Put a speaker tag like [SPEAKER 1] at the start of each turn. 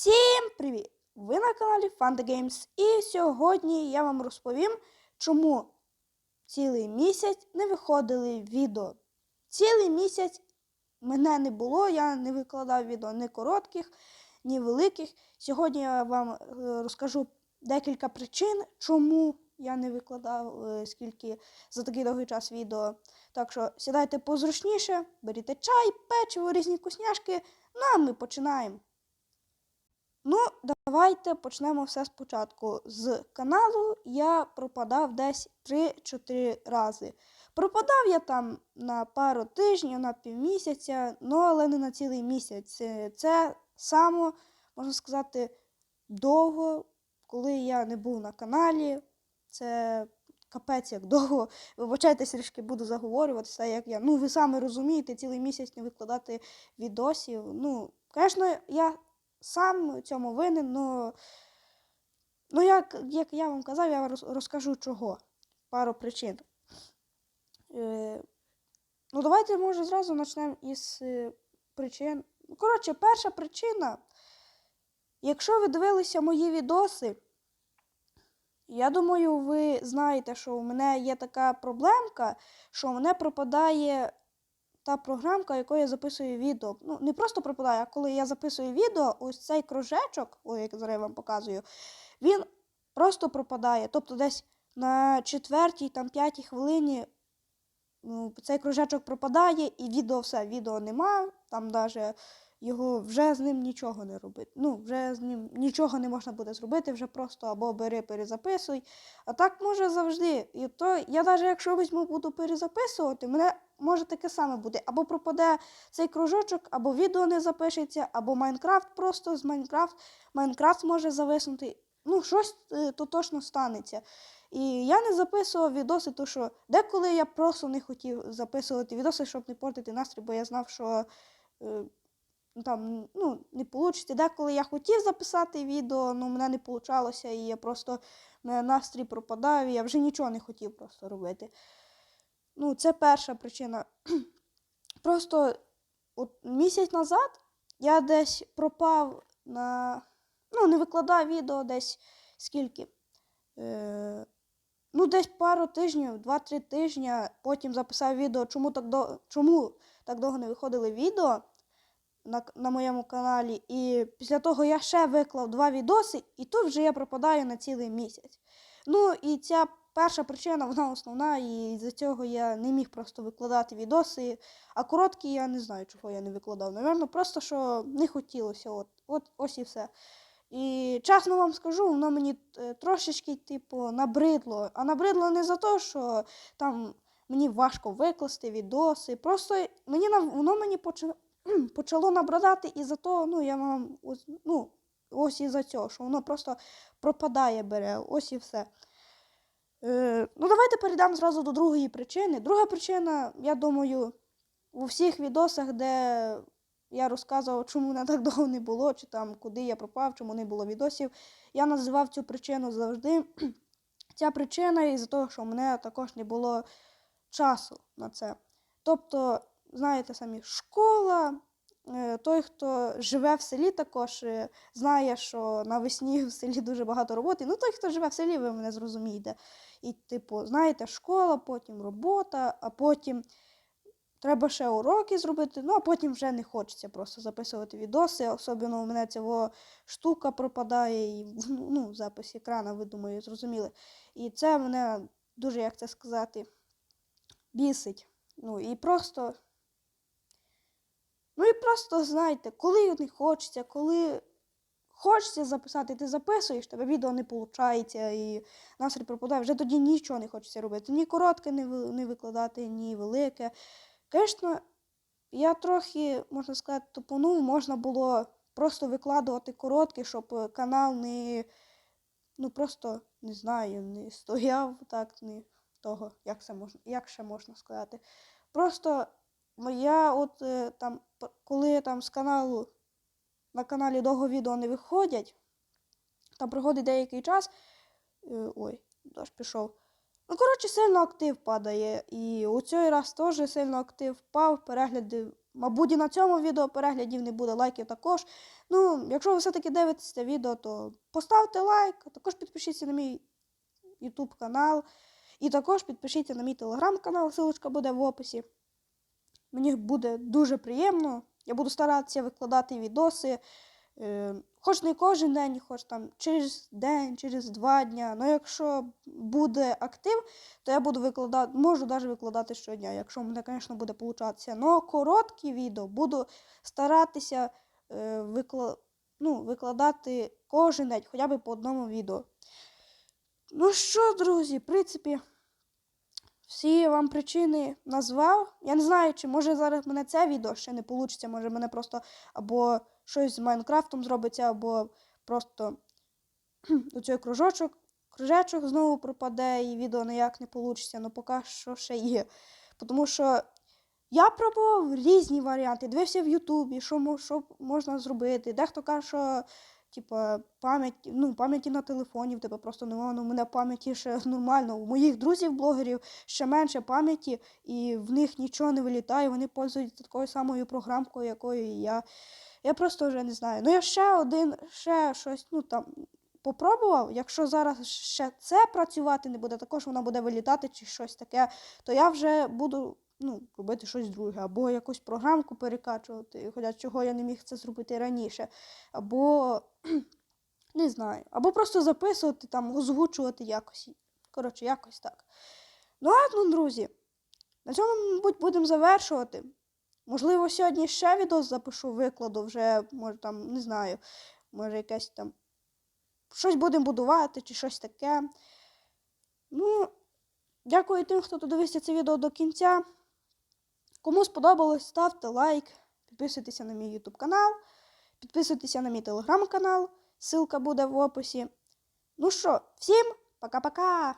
[SPEAKER 1] Всім привіт! Ви на каналі Fanta Games і сьогодні я вам розповім, чому цілий місяць не виходили відео. Цілий місяць мене не було, я не викладав відео ні коротких, ні великих. Сьогодні я вам е, розкажу декілька причин, чому я не викладав е, скільки за такий довгий час відео. Так що сідайте позручніше, беріть чай, печиво, різні вкусняшки. Ну а ми починаємо. Ну, давайте почнемо все спочатку. З каналу я пропадав десь 3-4 рази. Пропадав я там на пару тижнів, на півмісяця, ну але не на цілий місяць. Це- Це само, можна сказати, довго, коли я не був на каналі. Це капець як довго. Вибачайте, трішки буду заговорюватися, як я. Ну, ви самі розумієте, цілий місяць не викладати відосів. Ну, звісно, я сам цьому винен, но, ну як, як я вам казав, я вам розкажу чого. Пару причин. Е, ну, давайте, може, зразу почнемо із е, причин. Ну, коротше, перша причина. Якщо ви дивилися мої відоси, я думаю, ви знаєте, що у мене є така проблемка, що у мене пропадає та програмка, якою я записую відео. Ну, не просто пропадає, а коли я записую відео, ось цей кружечок, як зараз я вам показую, він просто пропадає. Тобто десь на четвертій, там п'ятій хвилині ну, цей кружечок пропадає, і відео все, відео нема, там навіть його вже з ним нічого не робити. Ну, вже з ним нічого не можна буде зробити, вже просто або бери, перезаписуй. А так може завжди. І то я навіть якщо візьму буду перезаписувати, мене може таке саме буде. Або пропаде цей кружочок, або відео не запишеться, або Майнкрафт просто з Майнкрафт, Майнкрафт може зависнути. Ну, щось е, то точно станеться. І я не записував відоси, тому що деколи я просто не хотів записувати відоси, щоб не портити настрій, бо я знав, що е, там ну, не вийде. Деколи я хотів записати відео, але мене не вийшло, і я просто мене настрій пропадав, і я вже нічого не хотів просто робити. Ну, це перша причина. Просто от місяць назад я десь пропав на. Ну, не викладав відео десь скільки. Е, ну, десь пару тижнів, 2-3 тижні. Потім записав відео, чому так, до... чому так довго не виходили відео на, на моєму каналі. І після того я ще виклав два відоси, і тут вже я пропадаю на цілий місяць. Ну і ця перша причина, вона основна, і з-за цього я не міг просто викладати відоси. А короткі я не знаю, чого я не викладав. Навірно, просто що не хотілося. От, от ось і все. І чесно вам скажу, воно мені е, трошечки, типу, набридло. А набридло не за те, що там мені важко викласти відоси. Просто мені воно мені почало, набридати і за то, ну, я вам ось, ну, ось і за цього, що воно просто пропадає, бере. Ось і все. Е, ну, давайте перейдемо зразу до другої причини. Друга причина, я думаю, у всіх відосах, де я розказував, чому мене так довго не було, чи там куди я пропав, чому не було відосів. Я називав цю причину завжди. Ця причина із-за того, що в мене також не було часу на це. Тобто, знаєте самі, школа. е, Той, хто живе в селі, також е, знає, що навесні в селі дуже багато роботи. Ну, той, хто живе в селі, ви мене зрозумієте. І, типу, знаєте, школа, потім робота, а потім Треба ще уроки зробити, ну а потім вже не хочеться просто записувати відоси. Особливо у мене цього штука пропадає, і ну, запис екрана, ви думаю, зрозуміли. І це мене дуже, як це сказати, бісить. Ну і просто. Ну і просто, знаєте, коли не хочеться, коли хочеться записати, ти записуєш, тебе відео не виходить, і настрій пропадає, вже тоді нічого не хочеться робити. Ні коротке не, викладати, ні велике. Звісно, я трохи, можна сказати, тупонув, можна було просто викладувати короткі, щоб канал не, ну просто не знаю, не стояв так, не того, як це можна, як ще можна сказати. Просто я от е, там, коли там з каналу на каналі довго відео не виходять, там проходить деякий час. е, Ой, дощ пішов. Ну, коротше, сильно актив падає. І у цей раз теж сильно актив впав, перегляди мабуть, і на цьому відео переглядів не буде, лайків також. Ну, якщо ви все-таки дивитесь це відео, то поставте лайк, також підпишіться на мій YouTube канал. І також підпишіться на мій телеграм-канал, ссылочка буде в описі. Мені буде дуже приємно. Я буду старатися викладати відоси. Е, хоч не кожен день, хоч там через день, через два дня. Ну, якщо буде актив, то я буду викладати, можу навіть викладати щодня, якщо в мене, звісно, буде получатися. Но короткі відео буду старатися е, викла... ну, викладати кожен день, хоча б по одному відео. Ну що, друзі, в принципі, всі вам причини назвав. Я не знаю, чи може зараз мене це відео ще не вийде, може мене просто або щось з Майнкрафтом зробиться, або просто оцей кружочок, кружечок знову пропаде, і відео ніяк не вийде, але поки що ще є. Тому що я пробував різні варіанти, дивився в Ютубі, що, що можна зробити. Дехто каже, що типа пам'ять, ну, пам'яті на телефоні в тебе просто немає. Ну, у мене пам'яті ще нормально. У моїх друзів-блогерів ще менше пам'яті, і в них нічого не вилітає, вони пользуються такою самою програмкою, якою я. Я просто вже не знаю. Ну, я ще один, ще щось, ну там. Попробував, якщо зараз ще це працювати не буде, також вона буде вилітати чи щось таке, то я вже буду ну, робити щось друге, або якусь програмку перекачувати, хоча чого я не міг це зробити раніше, або не знаю, або просто записувати там, озвучувати якось. Коротше, якось так. Ну, ладно, друзі. На цьому, мабуть, будемо завершувати. Можливо, сьогодні ще відео запишу, викладу вже, може там, не знаю, може якесь там. Щось будемо будувати чи щось таке. Ну, дякую тим, хто додивився це відео до кінця. Кому сподобалось, ставте лайк, підписуйтеся на мій YouTube канал, підписуйтеся на мій телеграм-канал, ссылка буде в описі. Ну що, всім пока-пока!